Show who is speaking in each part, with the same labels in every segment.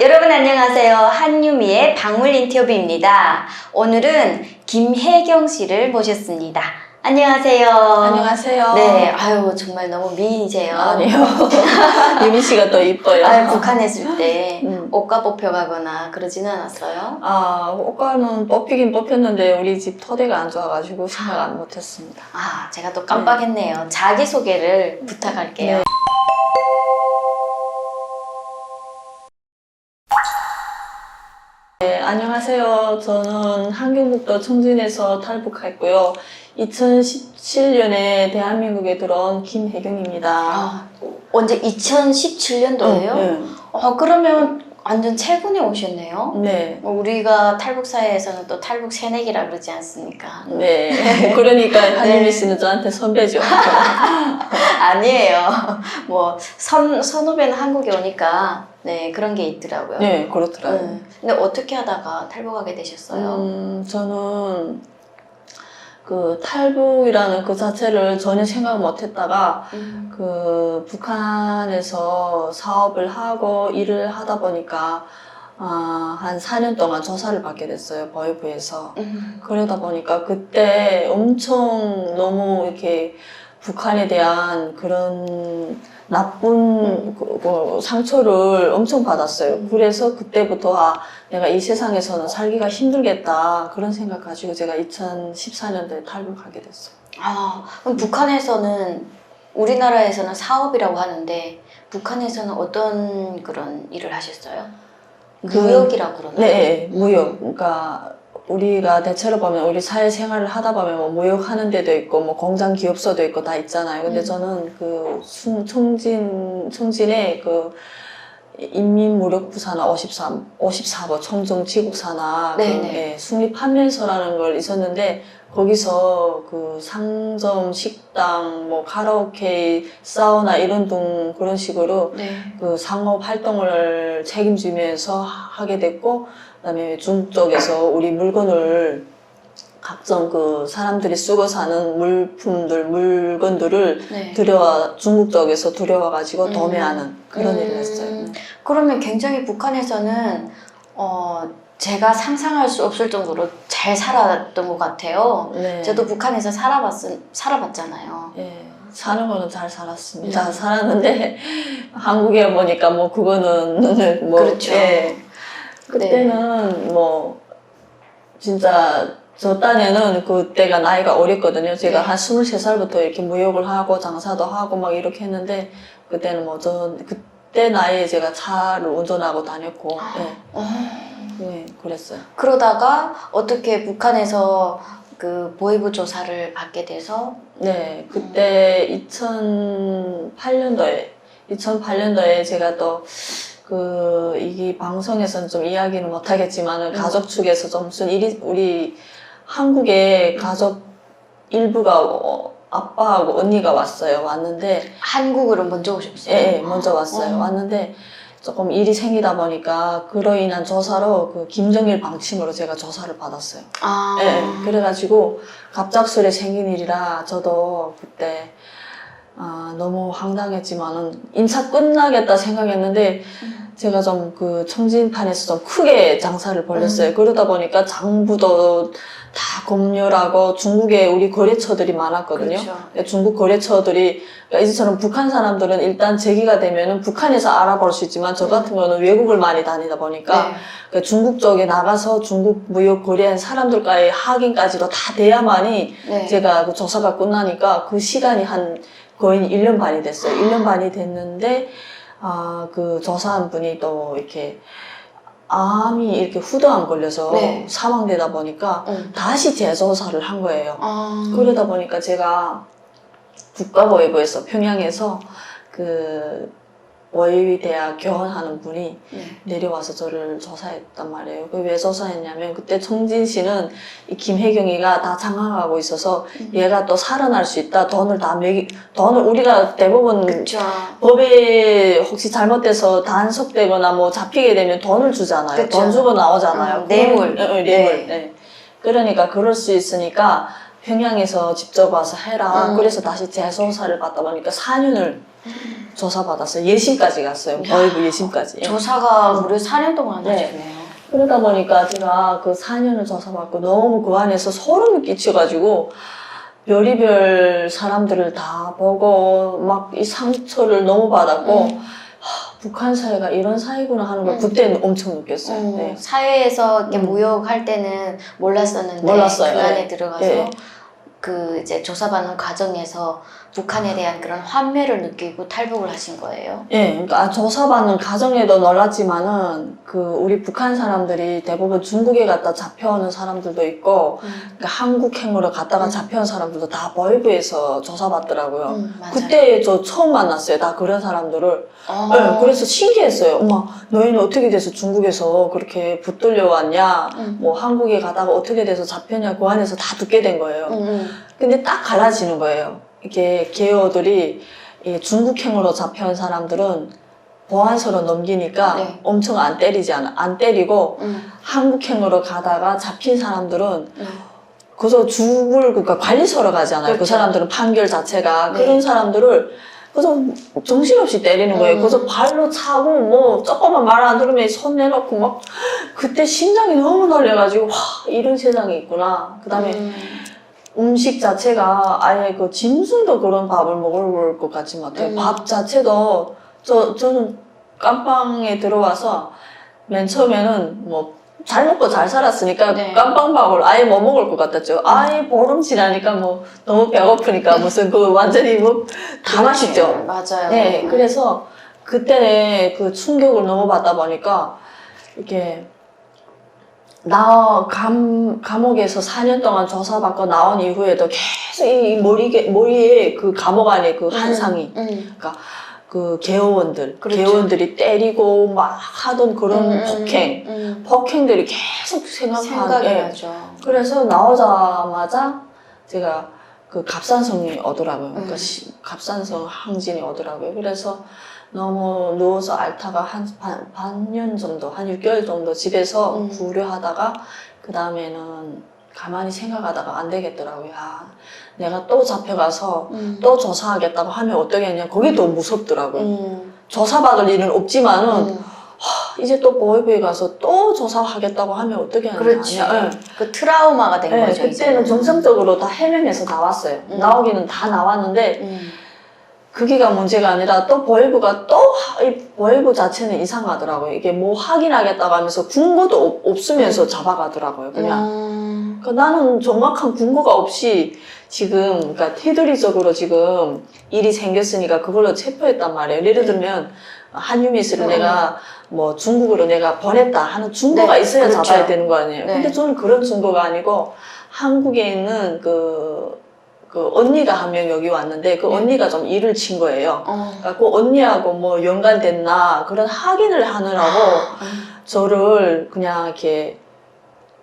Speaker 1: 여러분 안녕하세요. 한유미의 방울 인터뷰입니다. 오늘은 김혜경 씨를 모셨습니다. 안녕하세요.
Speaker 2: 안녕하세요.
Speaker 1: 네, 아유 정말 너무 미인이세요.
Speaker 2: 아니요. 유미 씨가 더 이뻐요.
Speaker 1: 아유, 북한에 있을 때
Speaker 2: 음.
Speaker 1: 옷가 뽑혀가거나 그러지는 않았어요?
Speaker 2: 아, 옷가는 뽑히긴 뽑혔는데 우리 집 토대가 안 좋아가지고 생각 안 못했습니다.
Speaker 1: 아, 제가 또 깜빡했네요. 자기 소개를 부탁할게요.
Speaker 2: 네. 네, 안녕하세요. 저는 한경북도 청진에서 탈북했고요. 2017년에 대한민국에 들어온 김혜경입니다.
Speaker 1: 아, 언제 2017년도예요?
Speaker 2: 네.
Speaker 1: 어, 그러면 완전 최근에 오셨네요.
Speaker 2: 네.
Speaker 1: 뭐 우리가 탈북 사회에서는 또 탈북 새내기라 그러지 않습니까?
Speaker 2: 네. 그러니까 한유미 씨는 저한테 선배죠.
Speaker 1: 아니에요. 뭐 선, 선후배는 한국에 오니까 네 그런 게 있더라고요.
Speaker 2: 네, 그렇더라고요.
Speaker 1: 네. 근데 어떻게 하다가 탈북하게 되셨어요?
Speaker 2: 음, 저는 그 탈북이라는 그 자체를 전혀 생각 못 했다가
Speaker 1: 음.
Speaker 2: 그 북한에서 사업을 하고 일을 하다 보니까 아, 한 4년 동안 조사를 받게 됐어요. 보이부에서.
Speaker 1: 음.
Speaker 2: 그러다 보니까 그때 엄청 너무 이렇게 북한에 대한 그런 나쁜 그, 그 상처를 엄청 받았어요.
Speaker 1: 음.
Speaker 2: 그래서 그때부터 아, 내가 이 세상에서는 살기가 힘들겠다 그런 생각 가지고 제가 2014년도에 탈북하게 됐어요.
Speaker 1: 아 그럼 북한에서는 우리나라에서는 사업이라고 하는데 북한에서는 어떤 그런 일을 하셨어요?
Speaker 2: 그-
Speaker 1: 무역이라고 그러나요?
Speaker 2: 네, 무역. 그러니까 우리가 대체로 보면 우리 사회생활을 하다 보면 뭐 무역하는 데도 있고 뭐 공장 기업소도 있고 다 있잖아요. 근데
Speaker 1: 음.
Speaker 2: 저는 그 sun- 청진 청진에 그 인민무력부산하 53, 54호 청정지국산하 그. 예, 수립판매소라는 걸 있었는데 거기서 그 상점, 식당, 뭐 카라오케, 사우나 이런 등 그런 식으로
Speaker 1: 네.
Speaker 2: 그 상업 활동을 책임지면서 하게 됐고 그다음에 중국 쪽에서 우리 물건을 각종 그 사람들이 쓰고 사는 물품들 물건들을
Speaker 1: 네.
Speaker 2: 들여와 중국 쪽에서 들여와 가지고
Speaker 1: 음.
Speaker 2: 도매하는 그런
Speaker 1: 음.
Speaker 2: 일을 했어요.
Speaker 1: 그러면 굉장히 북한에서는 어 제가 상상할 수 없을 정도로 잘 살았던 것 같아요.
Speaker 2: 네.
Speaker 1: 저도 북한에서 살아봤 살아봤잖아요.
Speaker 2: 예, 사는 거는 잘 살았습니다.
Speaker 1: 음.
Speaker 2: 잘 살았는데 한국에 보니까 뭐 그거는 뭐
Speaker 1: 그렇죠.
Speaker 2: 예, 그때는 뭐 진짜 저 딴에는 그때가 나이가 어렸거든요. 제가
Speaker 1: 네.
Speaker 2: 한 23살부터 이렇게 무역을 하고 장사도 하고 막 이렇게 했는데 그때는 뭐저그 때 나이에 제가 차를 운전하고 다녔고 예,
Speaker 1: 어,
Speaker 2: 예, 그랬어요.
Speaker 1: 그러다가 어떻게 북한에서 그 보이부 조사를 받게 돼서
Speaker 2: 네, 그때 2008년도에 2008년도에 제가 또 그 이게 방송에서는 좀 이야기는 못 하겠지만은
Speaker 1: 음.
Speaker 2: 가족 측에서 좀 무슨 일이 우리 한국에 가족 일부가 어, 아빠하고 언니가 왔어요. 왔는데
Speaker 1: 한국으로 먼저 오셨어요.
Speaker 2: 예, 예, 먼저 왔어요.
Speaker 1: 어.
Speaker 2: 왔는데 조금 일이 생기다 보니까 그로 인한 조사로 그 김정일 방침으로 제가 조사를 받았어요.
Speaker 1: 아,
Speaker 2: 예, 그래가지고 갑작스레 생긴 일이라 저도 그때 아, 너무 황당했지만은 인사 끝나겠다 생각했는데
Speaker 1: 음.
Speaker 2: 제가 좀 그 청진판에서 좀 크게 장사를 벌렸어요.
Speaker 1: 음.
Speaker 2: 그러다 보니까 장부도 다 검열하고 중국에 우리 거래처들이 많았거든요.
Speaker 1: 그렇죠.
Speaker 2: 근데 중국 거래처들이 그러니까 이제처럼 북한 사람들은 일단 제기가 되면은 북한에서 알아볼 수 있지만 저 같은 경우는 외국을 많이 다니다 보니까
Speaker 1: 네.
Speaker 2: 그 중국 쪽에 나가서 중국 무역 거래한 사람들과의 확인까지도 다 돼야만이
Speaker 1: 네.
Speaker 2: 제가 그 조사가 끝나니까 그 시간이 한 거의 1년 반이 됐어요. 1년 반이 됐는데 아, 그 조사한 분이 또 이렇게 암이 이렇게 후두암 걸려서
Speaker 1: 네.
Speaker 2: 사망되다 보니까
Speaker 1: 응.
Speaker 2: 다시 재조사를 한 거예요.
Speaker 1: 아,
Speaker 2: 그러다 보니까 제가 국가보위부에서 평양에서 그 월위 대학 교환하는 분이
Speaker 1: 네.
Speaker 2: 내려와서 저를 조사했단 말이에요. 그왜 조사했냐면 그때 청진시는 이 김혜경이가 다 장악하고 있어서
Speaker 1: 음.
Speaker 2: 얘가 또 살아날 수 있다. 돈을 다 매기 돈을 우리가 대부분
Speaker 1: 그렇죠.
Speaker 2: 법에 혹시 잘못돼서 단속되거나 뭐 잡히게 되면 돈을 주잖아요.
Speaker 1: 그쵸.
Speaker 2: 돈 주고 나오잖아요.
Speaker 1: 음, 뇌물.
Speaker 2: 그런- 어, 어, 뇌물.
Speaker 1: 네.
Speaker 2: 네. 그러니까 그럴 수 있으니까 평양에서 직접 와서 해라.
Speaker 1: 음.
Speaker 2: 그래서 다시 재조사를 받다 보니까 4년을 조사 받았어요. 예심까지 갔어요.
Speaker 1: 야.
Speaker 2: 거의 예심까지. 예.
Speaker 1: 조사가 무려 4년 동안
Speaker 2: 네.
Speaker 1: 하셨네요.
Speaker 2: 그러다 보니까 제가 그 4년을 조사받고 너무 그 안에서 소름이 끼쳐가지고 별의별 사람들을 다 보고 막 이 상처를 너무 받았고
Speaker 1: 음.
Speaker 2: 하, 북한 사회가 이런 사회구나 하는 걸
Speaker 1: 음.
Speaker 2: 그때는 엄청 느꼈어요.
Speaker 1: 음,
Speaker 2: 네.
Speaker 1: 사회에서 이렇게
Speaker 2: 음.
Speaker 1: 모욕할 때는 몰랐었는데
Speaker 2: 몰랐어요.
Speaker 1: 그 안에
Speaker 2: 네.
Speaker 1: 들어가서
Speaker 2: 네.
Speaker 1: 그 이제 조사받는 과정에서 북한에 대한 그런 환멸을 느끼고 탈북을 하신 거예요.
Speaker 2: 예, 그러니까 조사받는 과정에도 놀랐지만은 그 우리 북한 사람들이 대부분 중국에 갔다 잡혀오는 사람들도 있고 그러니까 한국행으로 갔다가
Speaker 1: 음.
Speaker 2: 잡혀온 사람들도 다 보이브에서 조사받더라고요.
Speaker 1: 음.
Speaker 2: 그때 저 처음 만났어요. 다 그런 사람들을.
Speaker 1: 어.
Speaker 2: 네, 그래서 신기했어요. 엄마, 너희는 어떻게 돼서 중국에서 그렇게 붙들려 왔냐?
Speaker 1: 음.
Speaker 2: 뭐 한국에 가다가 어떻게 돼서 잡혔냐? 그 안에서 다 듣게 된 거예요.
Speaker 1: 음, 음.
Speaker 2: 근데 딱 갈라지는 거예요. 이게 개요들이 이 중국행으로 잡혀온 사람들은 보안소로 넘기니까
Speaker 1: 네.
Speaker 2: 엄청 안 때리지 않아. 안 때리고
Speaker 1: 음,
Speaker 2: 한국행으로 가다가 잡힌 사람들은
Speaker 1: 음.
Speaker 2: 그래서 죽을 그러니까 관리소로 가잖아요. 그
Speaker 1: 그렇죠.
Speaker 2: 사람들은 판결 자체가
Speaker 1: 네.
Speaker 2: 그런 사람들을 그래서 정신없이 때리는 거예요.
Speaker 1: 음.
Speaker 2: 그래서 발로 차고 뭐 조금만 말 안 들으면 손 내놓고 막 그때 심장이 너무 놀래가지고 와 이런 세상이 있구나. 그다음에
Speaker 1: 음.
Speaker 2: 음식 자체가 아예 그 짐승도 그런 밥을 먹을 것 같지 못해요.
Speaker 1: 음.
Speaker 2: 밥 자체도 저 저는 깜빵에 들어와서 맨 처음에는 뭐 잘 먹고 잘 살았으니까
Speaker 1: 네.
Speaker 2: 깜빵밥을 아예 못 먹을 것 같았죠. 아예 보름 지나니까 뭐 너무 배고프니까 무슨 그 완전히 뭐 다 맛있죠.
Speaker 1: 맞아요.
Speaker 2: 네, 그래서 그때 그 충격을 너무 받다 보니까 이렇게 나 감, 감옥에서 4년 동안 조사받고 나온 이후에도 계속 이 머리, 머리에 그 감옥 안에 그 한상이
Speaker 1: 음.
Speaker 2: 그 개호원들,
Speaker 1: 그렇죠.
Speaker 2: 개호원들이 때리고 막 하던 그런
Speaker 1: 음, 음,
Speaker 2: 폭행,
Speaker 1: 음.
Speaker 2: 폭행들이 계속
Speaker 1: 생각이
Speaker 2: 예.
Speaker 1: 나죠.
Speaker 2: 그래서 나오자마자 제가 그 갑산성이 오더라고요. 그러니까
Speaker 1: 음.
Speaker 2: 시- 갑산성 항진이 오더라고요. 그래서 너무 누워서 앓다가 한 반, 반년 정도, 한 6개월 정도 집에서
Speaker 1: 음.
Speaker 2: 구류하다가 그 다음에는 가만히 생각하다가 안 되겠더라고요. 아, 내가 또 잡혀가서
Speaker 1: 음.
Speaker 2: 또 조사하겠다고 하면 어떠겠냐. 그게 더 무섭더라고요.
Speaker 1: 음.
Speaker 2: 조사받을 일은 없지만은
Speaker 1: 음.
Speaker 2: 이제 또 보이부에 가서 또 조사하겠다고 하면 어떻게 하냐.
Speaker 1: 그렇지.
Speaker 2: 예.
Speaker 1: 그 트라우마가 된
Speaker 2: 네,
Speaker 1: 거죠.
Speaker 2: 그때는
Speaker 1: 이제는.
Speaker 2: 정상적으로 다 해명해서 나왔어요.
Speaker 1: 음.
Speaker 2: 나오기는 다 나왔는데
Speaker 1: 음.
Speaker 2: 그게가 문제가 아니라 또 보이부가 또이 보이부 자체는 이상하더라고요. 이게 뭐 확인하겠다고 하면서 없- 없으면서 잡아가더라고요. 그냥.
Speaker 1: 음.
Speaker 2: 그러니까 나는 정확한 근거가 없이 지금 그러니까 테두리적으로 지금 일이 생겼으니까 그걸로 체포했단 말이에요. 예를 들면 한유미스를
Speaker 1: 음.
Speaker 2: 내가 뭐 중국으로 내가 보냈다 하는 증거가
Speaker 1: 네,
Speaker 2: 있어야
Speaker 1: 그렇죠.
Speaker 2: 잡아야 되는 거 아니에요.
Speaker 1: 네.
Speaker 2: 근데 저는 그런 증거가 아니고 한국에 있는 그, 그 언니가 한 명 여기 왔는데 그
Speaker 1: 네.
Speaker 2: 언니가 좀 일을 친 거예요.
Speaker 1: 어.
Speaker 2: 그러니까 그 언니하고 뭐 연관됐나 그런 확인을 하느라고
Speaker 1: 음.
Speaker 2: 저를 그냥 이렇게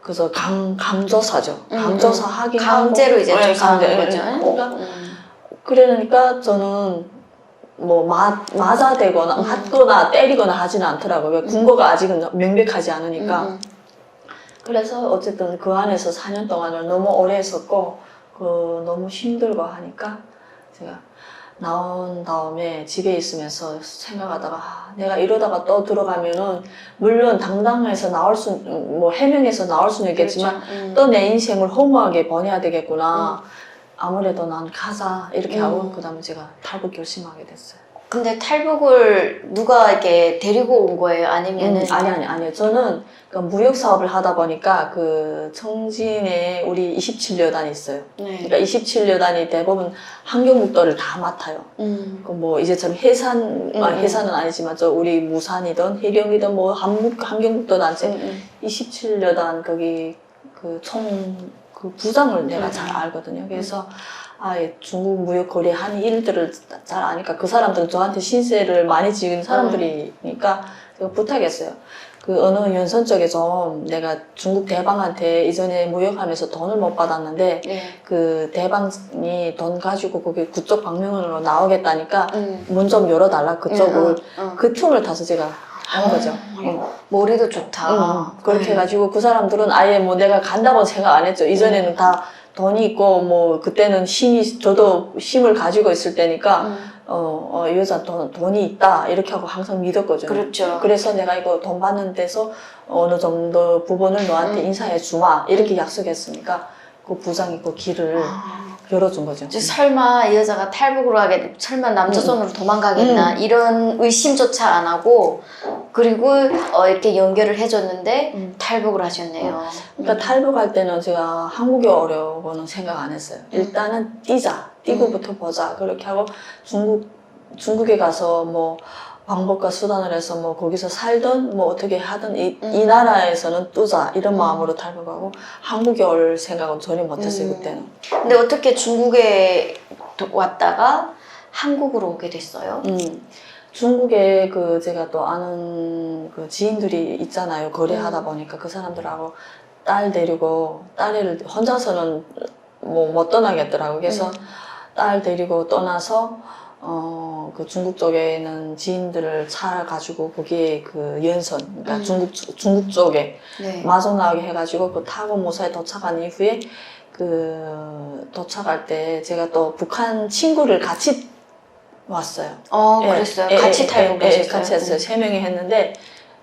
Speaker 2: 그래서 강 감조사죠.
Speaker 1: 음,
Speaker 2: 감조사
Speaker 1: 음.
Speaker 2: 하긴
Speaker 1: 강제로
Speaker 2: 하고.
Speaker 1: 이제
Speaker 2: 네,
Speaker 1: 조사하는
Speaker 2: 강제.
Speaker 1: 거죠.
Speaker 2: 그러니까
Speaker 1: 음.
Speaker 2: 그러니까 저는 뭐 맞, 맞아대거나
Speaker 1: 음.
Speaker 2: 맞거나 때리거나 하지는 않더라고요. 왜 근거가 아직은 명백하지 않으니까.
Speaker 1: 음.
Speaker 2: 그래서 어쨌든 그 안에서 4년 동안을 너무 오래 했었고 그 너무 힘들고 하니까 제가 나온 다음에 집에 있으면서 생각하다가 아, 내가 이러다가 또 들어가면은 물론 당당해서 나올 수 뭐 해명해서 나올 수는 있겠지만
Speaker 1: 그렇죠. 음.
Speaker 2: 또내 인생을 허무하게 보내야 되겠구나. 아무래도 난 가자 이렇게
Speaker 1: 음.
Speaker 2: 하고 그다음에 제가 탈북 결심하게 됐어요.
Speaker 1: 근데 탈북을 누가 이렇게 데리고 온 거예요? 아니면은
Speaker 2: 음, 아니 아니 아니요. 저는 그 무역 사업을 하다 보니까 그 청진에 우리 27여단이 있어요.
Speaker 1: 네.
Speaker 2: 그러니까 27여단이 대부분 환경북도를 다 맡아요.
Speaker 1: 음.
Speaker 2: 그뭐 이제처럼 해산 아,
Speaker 1: 음, 음.
Speaker 2: 해산은 아니지만 저 우리 무산이든 해령이든 뭐 한국 환경북도 단체
Speaker 1: 음, 음.
Speaker 2: 27여단 거기 그 총 그 부장을 내가
Speaker 1: 음.
Speaker 2: 잘 알거든요. 그래서 아, 예, 중국 무역 거래 한 일들을 잘 아니까 그 사람들은 저한테 신세를 많이 지은 사람들이니까 제가 부탁했어요. 그 어느 연선 쪽에 좀 내가 중국 대방한테 이전에 무역하면서 돈을 못 받았는데
Speaker 1: 네.
Speaker 2: 그 대방이 돈 가지고 거기 그쪽 방면으로 나오겠다니까
Speaker 1: 음.
Speaker 2: 문 좀 열어달라 그쪽을
Speaker 1: 음, 음.
Speaker 2: 그 틈을 타서 제가 한 거죠. 응.
Speaker 1: 머리도 좋다.
Speaker 2: 응, 그렇게
Speaker 1: 네.
Speaker 2: 해가지고 그 사람들은 아예 뭐 내가 간다고 생각 안 했죠. 이전에는
Speaker 1: 음.
Speaker 2: 다 돈이 있고 뭐 그때는 힘이 저도 힘을 가지고 있을 때니까
Speaker 1: 음.
Speaker 2: 어, 어, 이 여자 돈, 돈이 있다 이렇게 하고 항상 믿었거든요.
Speaker 1: 그렇죠.
Speaker 2: 그래서 내가 이거 돈 받는 데서 어느 정도 부분을 너한테
Speaker 1: 음.
Speaker 2: 인사해 주마 이렇게 약속했으니까 그 부장이 그 길을
Speaker 1: 아.
Speaker 2: 열어준 거죠.
Speaker 1: 이제 설마 이 여자가 탈북으로 하게 설마 남자
Speaker 2: 음.
Speaker 1: 손으로 도망가겠나 이런 의심조차 안 하고 그리고 어, 이렇게 연결을 해줬는데
Speaker 2: 음.
Speaker 1: 탈북을 하셨네요.
Speaker 2: 그러니까 탈북할 때는 제가 한국이 어려워는 생각 안 했어요. 일단은 뛰자, 뛰고부터 보자 그렇게 하고 중국 중국에 가서 뭐 방법과 수단을 해서 뭐 거기서 살든 뭐 어떻게 하든 이, 이
Speaker 1: 음.
Speaker 2: 나라에서는 뜨자 이런
Speaker 1: 음.
Speaker 2: 마음으로 탈북하고 한국에 올 생각은 전혀 못했어요
Speaker 1: 음.
Speaker 2: 그때는.
Speaker 1: 근데 어떻게 중국에 도- 왔다가 한국으로 오게 됐어요?
Speaker 2: 음. 중국에 그 제가 또 아는 그 지인들이 있잖아요. 거래하다
Speaker 1: 음.
Speaker 2: 보니까 그 사람들하고 딸 데리고 딸을 혼자서는 뭐 못 떠나겠더라고. 그래서
Speaker 1: 음.
Speaker 2: 딸 데리고 떠나서 어 그 중국 쪽에 있는 지인들을 찾아가지고 거기에 그 연선, 그러니까
Speaker 1: 음.
Speaker 2: 중국 쪽- 중국 쪽에
Speaker 1: 네.
Speaker 2: 마중나게 해가지고 그 타고 모사에 도착한 이후에 그 도착할 때 제가 또 북한 친구를 같이 왔어요.
Speaker 1: 어,
Speaker 2: 예,
Speaker 1: 그랬어요.
Speaker 2: 예,
Speaker 1: 같이
Speaker 2: 예,
Speaker 1: 탈북하셨어요.
Speaker 2: 예, 예, 같이 했어요. 세 명이 했는데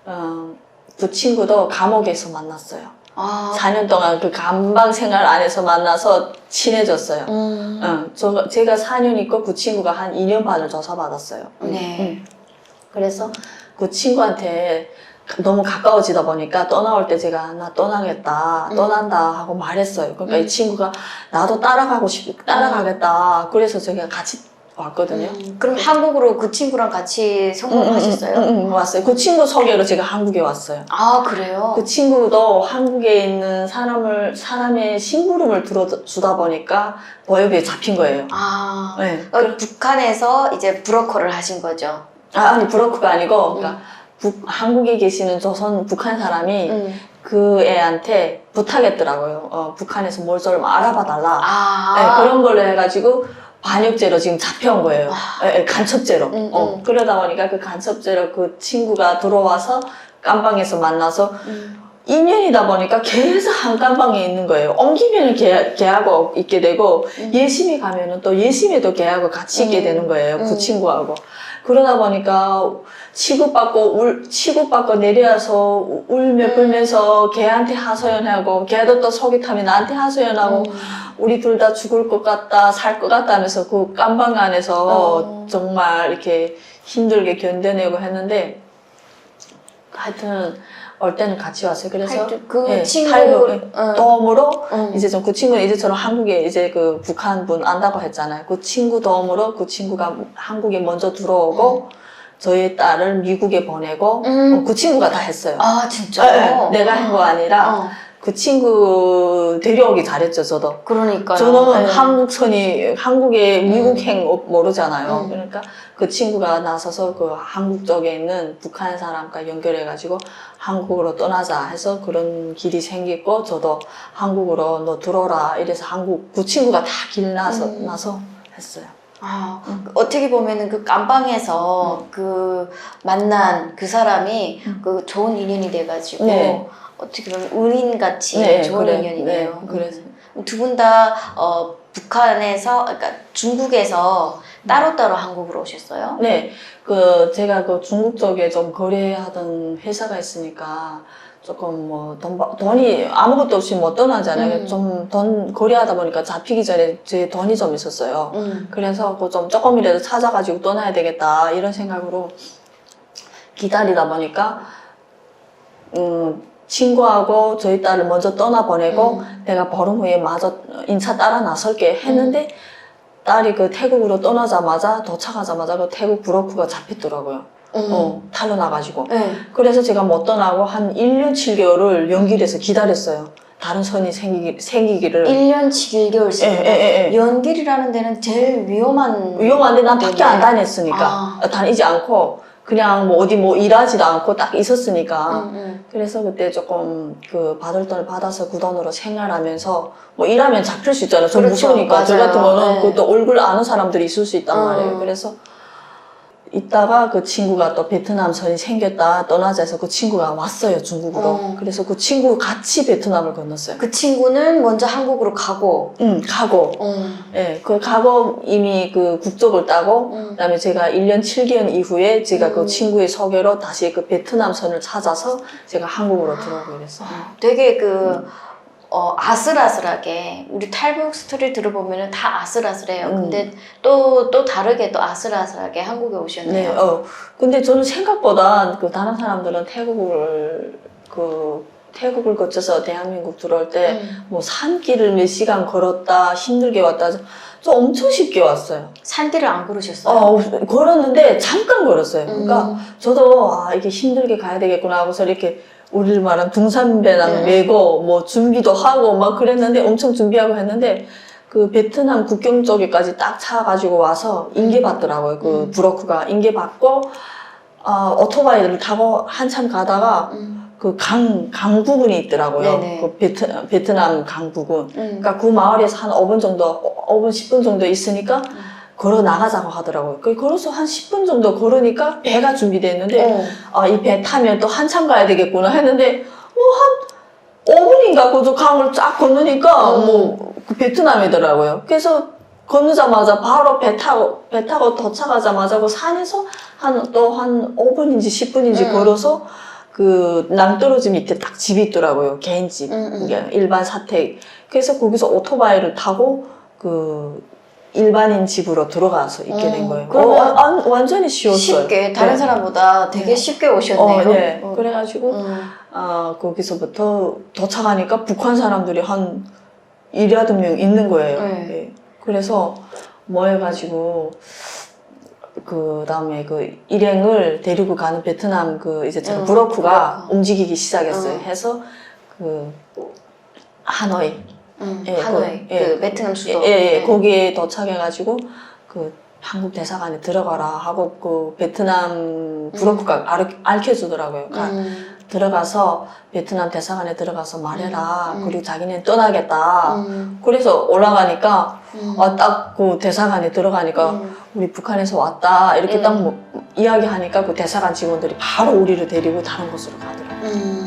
Speaker 2: 어, 그 친구도 감옥에서 만났어요.
Speaker 1: 아,
Speaker 2: 4년 동안 그 감방 생활 안에서 만나서 친해졌어요.
Speaker 1: 음.
Speaker 2: 어, 저, 제가 4년 있고 그 친구가 한 2년 반을 조사받았어요. 음,
Speaker 1: 네.
Speaker 2: 음. 그래서 그 친구한테 너무 가까워지다 보니까 떠나올 때 제가 나 떠나겠다,
Speaker 1: 음.
Speaker 2: 떠난다 하고 말했어요. 그러니까
Speaker 1: 음.
Speaker 2: 이 친구가 나도 따라가고 싶, 따라가겠다. 그래서 제가 같이 왔거든요.
Speaker 1: 음, 그럼 한국으로 그 친구랑 같이 성공하셨어요?
Speaker 2: 응, 응, 응, 왔어요. 그 친구 소개로 제가 한국에 왔어요.
Speaker 1: 아, 그래요?
Speaker 2: 그 친구도 한국에 있는 사람을 사람의 심부름을 들어주다 보니까 보협에 잡힌 거예요.
Speaker 1: 아,
Speaker 2: 네.
Speaker 1: 어, 북한에서 이제 브로커를 하신 거죠?
Speaker 2: 아, 아니 브로커가 아니고 그러니까 북, 한국에 계시는 조선 북한 사람이
Speaker 1: 음.
Speaker 2: 그 애한테 부탁했더라고요. 어, 북한에서 뭘 좀 알아봐 달라.
Speaker 1: 아,
Speaker 2: 네, 그런 걸로 해가지고 반역죄로 지금 잡혀온 거예요. 예, 예, 간첩죄로.
Speaker 1: 음,
Speaker 2: 어,
Speaker 1: 음.
Speaker 2: 그러다 보니까 그 간첩죄로 그 친구가 들어와서 깜방에서 만나서
Speaker 1: 음.
Speaker 2: 2년이다 보니까 계속 한 깜방에 있는 거예요. 옮기면 개, 개하고 있게 되고
Speaker 1: 음.
Speaker 2: 예심이 가면은 또 예심에도 개하고 같이 있게
Speaker 1: 음.
Speaker 2: 되는 거예요. 그
Speaker 1: 음.
Speaker 2: 친구하고. 그러다 보니까 치고받고 울 치고받고 내려와서 우- 울며
Speaker 1: 음.
Speaker 2: 불면서 걔한테 하소연하고 걔도 또 속이 타면 나한테 하소연하고
Speaker 1: 음.
Speaker 2: 우리 둘 다 죽을 것 같다 살 것 같다 하면서 그 깜방 안에서
Speaker 1: 어.
Speaker 2: 정말 이렇게 힘들게 견뎌내고 했는데 하여튼 올 때는 같이 왔어요. 그래서
Speaker 1: 하여튼 그
Speaker 2: 예,
Speaker 1: 친구
Speaker 2: 탈북, 예,
Speaker 1: 응.
Speaker 2: 도움으로
Speaker 1: 응.
Speaker 2: 이제 좀 그 친구는 이제처럼 한국에 이제 그 북한 분 안다고 했잖아요. 그 친구 도움으로 그 친구가 한국에 먼저 들어오고 저희 딸을 미국에 보내고
Speaker 1: 음.
Speaker 2: 어, 그 친구가 다 했어요.
Speaker 1: 아
Speaker 2: 예,
Speaker 1: 진짜요?
Speaker 2: 예, 내가 한 거 아니라
Speaker 1: 어,
Speaker 2: 그 친구 데려오기 잘했죠, 저도.
Speaker 1: 그러니까요.
Speaker 2: 저는
Speaker 1: 네.
Speaker 2: 한국 선이 한국의
Speaker 1: 음.
Speaker 2: 미국행 어, 모르잖아요.
Speaker 1: 음.
Speaker 2: 그러니까 그 친구가 나서서 그 한국 쪽에 있는 북한 사람과 연결해가지고 한국으로 떠나자 해서 그런 길이 생겼고 저도 한국으로 너 들어라 이래서 한국 그 친구가 다 길 나서
Speaker 1: 음.
Speaker 2: 나서 했어요.
Speaker 1: 아,
Speaker 2: 음.
Speaker 1: 어떻게 보면은 그 깜방에서 그 만난 그 사람이
Speaker 2: 음.
Speaker 1: 그 좋은 인연이 돼가지고
Speaker 2: 네.
Speaker 1: 어떻게 보면 은인같이
Speaker 2: 네,
Speaker 1: 좋은
Speaker 2: 그래.
Speaker 1: 인연이네요.
Speaker 2: 네, 그래서.
Speaker 1: 두 분다 어, 북한에서 그러니까 중국에서 따로따로 한국으로 오셨어요?
Speaker 2: 네, 그 제가 그 중국 쪽에 좀 거래하던 회사가 있으니까 조금 뭐 돈, 돈이 아무것도 없이 못 떠나잖아요.
Speaker 1: 음.
Speaker 2: 좀돈 거래하다 보니까 잡히기 전에 제 돈이 좀 있었어요.
Speaker 1: 음.
Speaker 2: 그래서 그 좀 조금이라도 찾아가지고 떠나야 되겠다 이런 생각으로 기다리다 보니까 음, 친구하고 저희 딸을 먼저 떠나 보내고
Speaker 1: 음.
Speaker 2: 내가 보름 후에 마저 인차 따라 나설게 했는데 딸이 그 태국으로 떠나자마자 도착하자마자 그 태국 브로커가 잡혔더라고요.
Speaker 1: 음.
Speaker 2: 어, 탈로 나가지고.
Speaker 1: 네.
Speaker 2: 그래서 제가 못 떠나고 한 1년 7개월을 연기를 해서 기다렸어요. 다른 선이 생기기, 생기기를.
Speaker 1: 1년 7개월
Speaker 2: 예, 예, 예, 예.
Speaker 1: 연길이라는 데는 제일 위험한
Speaker 2: 위험한데 난 밖에 안. 다녔으니까.
Speaker 1: 아.
Speaker 2: 다니지 않고 그냥 뭐 어디 뭐 일하지도 않고 딱 있었으니까.
Speaker 1: 음, 음.
Speaker 2: 그래서 그때 조금 그 받을 돈을 받아서 그 돈으로 생활하면서 뭐 일하면 잡힐 수 있잖아요. 좀
Speaker 1: 그렇죠.
Speaker 2: 무서우니까. 저
Speaker 1: 맞아요.
Speaker 2: 같은 거는
Speaker 1: 네.
Speaker 2: 그또 얼굴 아는 사람들이 있을 수 있단
Speaker 1: 음.
Speaker 2: 말이에요. 그래서 있다가 그 친구가 또 베트남 선이 생겼다 떠나자 해서 그 친구가 왔어요 중국으로
Speaker 1: 어.
Speaker 2: 그래서 그 친구 같이 베트남을 건넜어요
Speaker 1: 그 친구는 먼저 한국으로 가고.
Speaker 2: 응 가고
Speaker 1: 어.
Speaker 2: 예, 그 가고 이미 그 국적을 따고
Speaker 1: 음.
Speaker 2: 그다음에 제가 1년 7개월 이후에 제가 그
Speaker 1: 음.
Speaker 2: 친구의 소개로 다시 그 베트남 선을 찾아서 제가 한국으로 들어오게 됐어요.
Speaker 1: 되게 그 어, 아슬아슬하게 우리 탈북 스토리 들어보면은 다 아슬아슬해요.
Speaker 2: 음.
Speaker 1: 근데 또또 다르게 또 아슬아슬하게 한국에
Speaker 2: 네,
Speaker 1: 오셨네요.
Speaker 2: 어. 근데 저는 생각보다 그 다른 사람들은 태국을 그 태국을 거쳐서 대한민국 들어올 때
Speaker 1: 음.
Speaker 2: 뭐 산길을 몇 시간 걸었다 힘들게 왔다 저 엄청 쉽게 왔어요.
Speaker 1: 산길을 안 걸으셨어요?
Speaker 2: 어, 걸었는데 잠깐 걸었어요. 그러니까
Speaker 1: 음.
Speaker 2: 저도 아 이게 힘들게 가야 되겠구나 하고서 이렇게 우리를 말하는 등산배낭
Speaker 1: 음.
Speaker 2: 메고 뭐 준비도 하고 막 그랬는데 엄청 준비하고 했는데 그 베트남 국경 쪽에까지 딱 차 가지고 와서 인계 받더라고요. 그
Speaker 1: 음.
Speaker 2: 브로커가 인계 받고 어, 오토바이를 타고 한참 가다가
Speaker 1: 음.
Speaker 2: 그강 강 부분이 있더라고요.
Speaker 1: 네네.
Speaker 2: 그 베트, 베트남 강 부분.
Speaker 1: 음.
Speaker 2: 그러니까 그 마을에서 한 5분 정도, 5분 10분 정도 있으니까
Speaker 1: 음.
Speaker 2: 걸어 나가자고 하더라고요. 그 걸어서 한 10분 정도 걸으니까 배가 준비됐는데
Speaker 1: 어.
Speaker 2: 아, 이 배 타면 또 한참 가야 되겠구나 했는데 뭐 한 5분인가 그저 강을 쫙 건너니까
Speaker 1: 음.
Speaker 2: 뭐그 베트남이더라고요. 그래서 건너자마자 바로 배 타고 배 타고 도착하자마자 그 산에서 한 또한 5분인지 10분인지
Speaker 1: 음.
Speaker 2: 걸어서 그 낭떠러지 밑에 딱 집이 있더라고요. 개인 집.
Speaker 1: 음, 음.
Speaker 2: 이게 일반 사택. 그래서 거기서 오토바이를 타고 그 일반인 집으로 들어가서 있게 된
Speaker 1: 어,
Speaker 2: 거예요.
Speaker 1: 그러면
Speaker 2: 어, 완- 완전히 쉬웠어요.
Speaker 1: 쉽게 다른
Speaker 2: 네.
Speaker 1: 사람보다 되게
Speaker 2: 네.
Speaker 1: 쉽게 오셨네요.
Speaker 2: 어, 네.
Speaker 1: 어.
Speaker 2: 그래가지고
Speaker 1: 음.
Speaker 2: 아 거기서부터 도착하니까 북한 사람들이 한 일여덟 명 있는 거예요.
Speaker 1: 네.
Speaker 2: 예. 그래서 뭐 해가지고 그 다음에 그 일행을 데리고 가는 베트남 그 이제
Speaker 1: 음,
Speaker 2: 브로크가
Speaker 1: 브로커.
Speaker 2: 움직이기 시작했어요.
Speaker 1: 음.
Speaker 2: 해서 그 하노이
Speaker 1: 음.
Speaker 2: 예,
Speaker 1: 하노이
Speaker 2: 그, 예.
Speaker 1: 그 베트남
Speaker 2: 예,
Speaker 1: 수도.
Speaker 2: 예, 예.
Speaker 1: 네.
Speaker 2: 거기에 도착해가지고 그 한국 대사관에 들어가라 하고 그 베트남 브로커가 알, 알려주더라고요. 가-
Speaker 1: 음.
Speaker 2: 들어가서 베트남 대사관에 들어가서 말해라.
Speaker 1: 음, 음.
Speaker 2: 그리고 자기는 떠나겠다.
Speaker 1: 음.
Speaker 2: 그래서 올라가니까
Speaker 1: 음.
Speaker 2: 아, 딱그 대사관에 들어가니까
Speaker 1: 음.
Speaker 2: 우리 북한에서 왔다 이렇게
Speaker 1: 음.
Speaker 2: 딱 뭐 이야기하니까 그 대사관 직원들이 바로 우리를 데리고 다른 곳으로 가더라고요.
Speaker 1: 음.